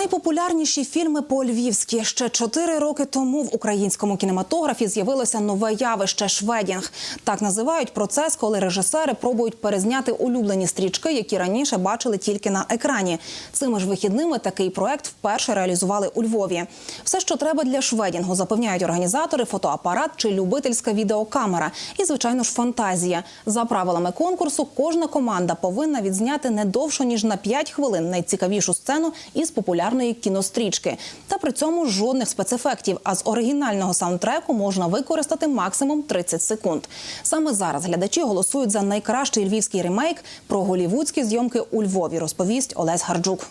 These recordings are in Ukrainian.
Найпопулярніші фільми по-львівськи ще чотири роки тому в українському кінематографі з'явилося нове явище шведінг. Так називають процес, коли режисери пробують перезняти улюблені стрічки, які раніше бачили тільки на екрані. Цими ж вихідними такий проект вперше реалізували у Львові. Все, що треба для шведінгу, запевняють організатори, фотоапарат чи любительська відеокамера. І, звичайно ж, фантазія. За правилами конкурсу, кожна команда повинна відзняти не довше ніж на 5 хвилин найцікавішу сцену із популярної кінострічки. Та при цьому жодних спецефектів. А з оригінального саундтреку можна використати максимум 30 секунд. Саме зараз глядачі голосують за найкращий львівський ремейк про голівудські зйомки у Львові. Розповість Олесь Гарджук.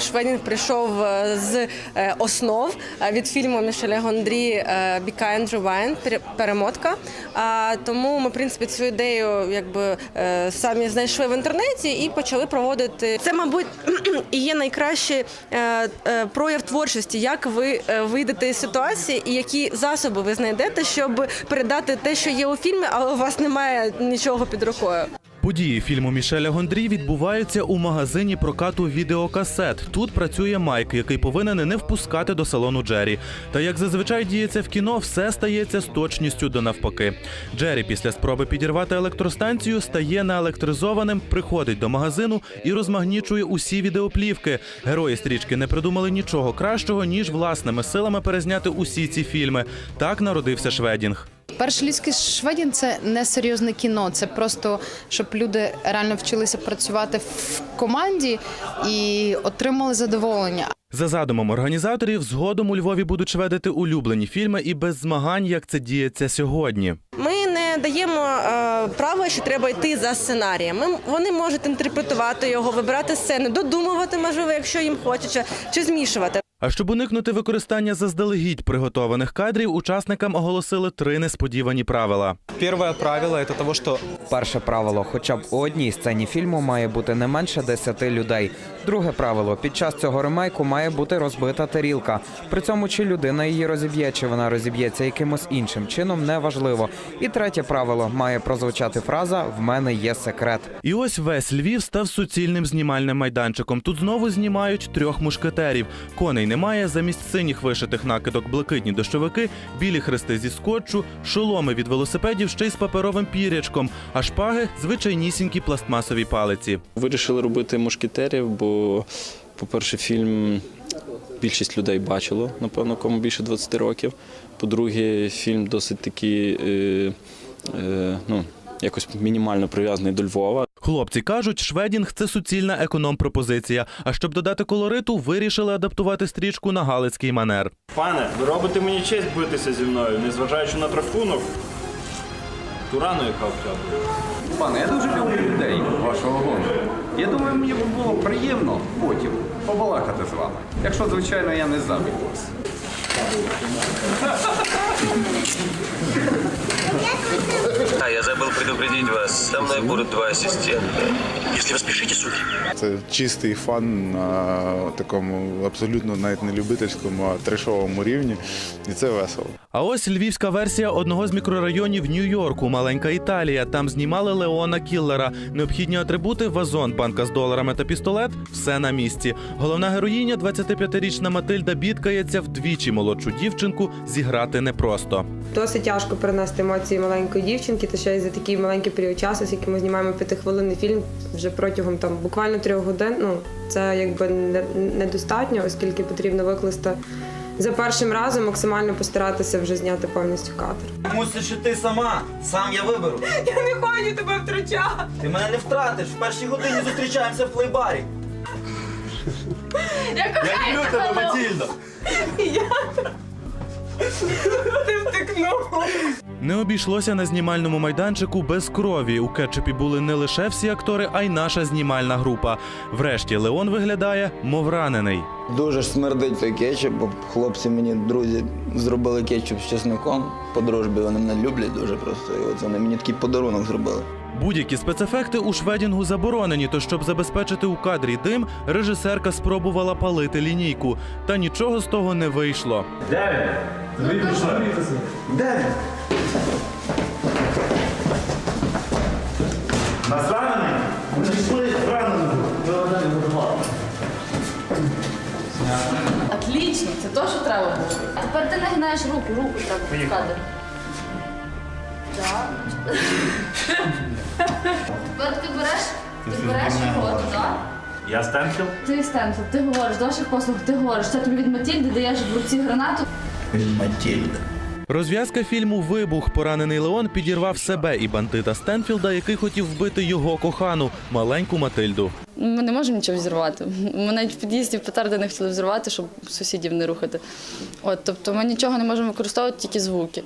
Шведінг прийшов е, з е, основ е, від фільму Мішеля Гондрі е, «Be kind, rewind», «Пере- перемотка. Тому ми, в принципі, цю ідею якби самі знайшли в інтернеті і почали проводити. Це, мабуть, і є найкращий прояв творчості, як ви вийдете із ситуації і які засоби ви знайдете, щоб передати те, що є у фільмі, але у вас немає нічого під рукою. Події фільму Мішеля Гондрі відбуваються у магазині прокату відеокасет. Тут працює Майк, який повинен не впускати до салону Джері. Та як зазвичай діється в кіно, все стається з точністю до навпаки. Джері після спроби підірвати електростанцію стає неелектризованим, приходить до магазину і розмагнічує усі відеоплівки. Герої стрічки не придумали нічого кращого ніж власними силами перезняти усі ці фільми. Так народився Шведінг. Перший людський шведін це не серйозне кіно. Це просто щоб люди реально вчилися працювати в команді і отримали задоволення. За задумом організаторів, згодом у Львові будуть шведити улюблені фільми і без змагань, як це діється сьогодні. Ми не даємо е, права, що треба йти за сценарієм. Ми, вони можуть інтерпретувати його, вибирати сцени, додумувати, можливо, якщо їм хочеться, чи змішувати. А щоб уникнути використання заздалегідь приготованих кадрів, учасникам оголосили три несподівані правила. Первое правило это того, что Перше правило: хоча б у одній сцені фільму має бути не менше 10 людей. Друге правило: під час цього ремейку має бути розбита тарілка. При цьому чи людина її розіб'є, чи вона розіб'ється якимось іншим чином, неважливо. І третє правило має прозвучати фраза В мене є секрет. І ось весь Львів став суцільним знімальним майданчиком. Тут знову знімають трьох мушкетерів. Коней немає. Замість синіх вишитих накидок блакитні дощовики, білі хрести зі скотчу, шоломи від велосипедів ще й з паперовим пірячком, а шпаги звичайнісінькі пластмасові палиці. Вирішили робити мушкетерів, бо, по-перше, фільм більшість людей бачило, напевно, кому більше 20 років. По-друге, фільм досить такий, е, е, ну, якось мінімально прив'язаний до Львова. Хлопці кажуть, шведінг це суцільна економ-пропозиція. А щоб додати колориту, вирішили адаптувати стрічку на галицький манер. Пане, ви робите мені честь битися зі мною, незважаючи на рахунок. Турану яка втратила. Пане, я дуже люблю людей вашого гонку. Я думаю, мені було приємно потім побалакати з вами. Якщо, звичайно, я не забив вас. А, я забыл предупредить вас. Со мной будут два ассистента. Если вы спешите, судьи. Це чистий фан на такому абсолютно навіть не любительському, а трешовому рівні. І це весело. А ось львівська версія одного з мікрорайонів Нью-Йорку, маленька Італія. Там знімали Леона Кіллера. Необхідні атрибути, вазон, банка з доларами та пістолет все на місці. Головна героїня, 25-річна Матильда, бідкається вдвічі молодшу дівчинку зіграти непросто. Досить тяжко перенести емоції маленької дівчинки, та ще й за такий маленький період часу, скільки ми знімаємо п'ятихвилинний фільм вже протягом там буквально трьох годин. Ну це якби не- недостатньо, оскільки потрібно викласти за першим разом, максимально постаратися вже зняти повністю кадр. Мусиш іти сама. Сам я виберу. Я не хочу тебе втрачати. Ти мене не втратиш. В першій годині зустрічаємося в плейбарі. Я люблю тебе, Матільда. ти втекнув. Не обійшлося на знімальному майданчику без крові. У кетчупі були не лише всі актори, а й наша знімальна група. Врешті Леон виглядає, мов ранений. Дуже ж смердить той кетчуп, бо хлопці мені, друзі, зробили кетчуп з чесником. По дружбі вони мене люблять дуже просто. І от вони мені такий подарунок зробили. Будь-які спецефекти у шведінгу заборонені, то щоб забезпечити у кадрі дим, режисерка спробувала палити лінійку, та нічого з того не вийшло. Де? Де? Нас ранені? Вони були ранені. Отлично, це то, що треба було. А тепер ти нагинаєш руку, руку треба в кадр. Так. Тепер ти береш, ти береш його туди. Я Стенфілд? Ти Стенфілд, ти говориш до ваших послуг, ти говориш, це тобі від Матільди даєш в руці гранату. Матільда. Розв'язка фільму Вибух поранений Леон підірвав себе і бандита Стенфілда, який хотів вбити його кохану маленьку Матильду. Ми не можемо нічого взірвати. Ми навіть в під'їзді петарди не хотіли взірвати, щоб сусідів не рухати. От, тобто ми нічого не можемо використовувати, тільки звуки.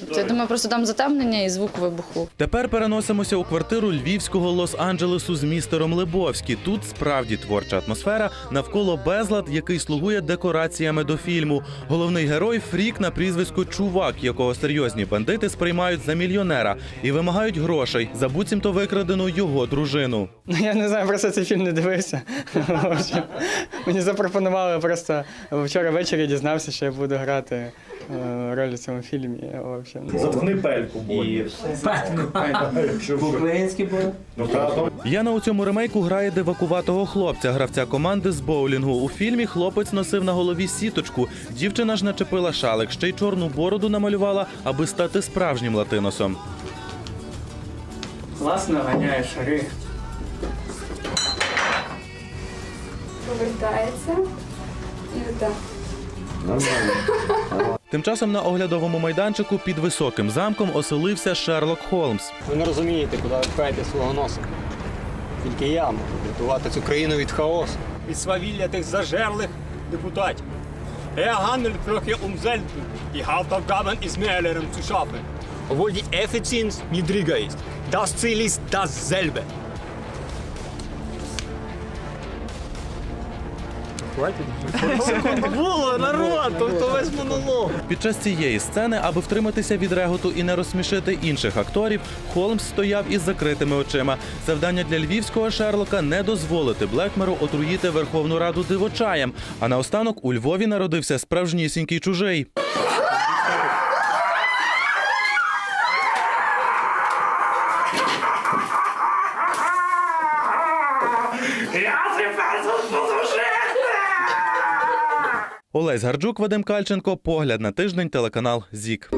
Тобто, я думаю, просто дам затемнення і звук вибуху. Тепер переносимося у квартиру львівського Лос-Анджелесу з містером Лебовський. Тут справді творча атмосфера навколо безлад, який слугує декораціями до фільму. Головний герой фрік на прізвисько Чувак, якого серйозні бандити сприймають за мільйонера і вимагають грошей за буцімто викрадену його дружину. Ну, я не знаю, просто цей фільм не дивився. Мені запропонували просто вчора ввечері дізнався, що я буду грати е, роль у цьому фільмі. В общем, Заткни пельку, Бонні. Був. Ну. Яна у цьому ремейку грає дивакуватого хлопця, гравця команди з боулінгу. У фільмі хлопець носив на голові сіточку. Дівчина ж начепила шалик, ще й чорну бороду намалювала, аби стати справжнім латиносом. Класно ганяє шари. Повертається. І отак. Тим часом на оглядовому майданчику під високим замком оселився Шерлок Холмс. Ви не розумієте, куди ви пхаєте свого носа. Тільки я можу врятувати цю країну від хаосу. Від свавілля тих зажерлих депутатів. Er handelt trotzdem um selten. Die Hauptaufgaben ist mehreren zu schaffen. Obwohl die Effizienz niedriger ist. Das Ziel ist dasselbe. Було, народ, тобто весь монолог. Під час цієї сцени, аби втриматися від реготу і не розсмішити інших акторів, Холмс стояв із закритими очима. Завдання для львівського Шерлока не дозволити Блекмеру отруїти Верховну Раду дивочаєм. А наостанок у Львові народився справжнісінький чужий. Олесь Гарджук, Вадим Кальченко. Погляд на тиждень. Телеканал ЗІК.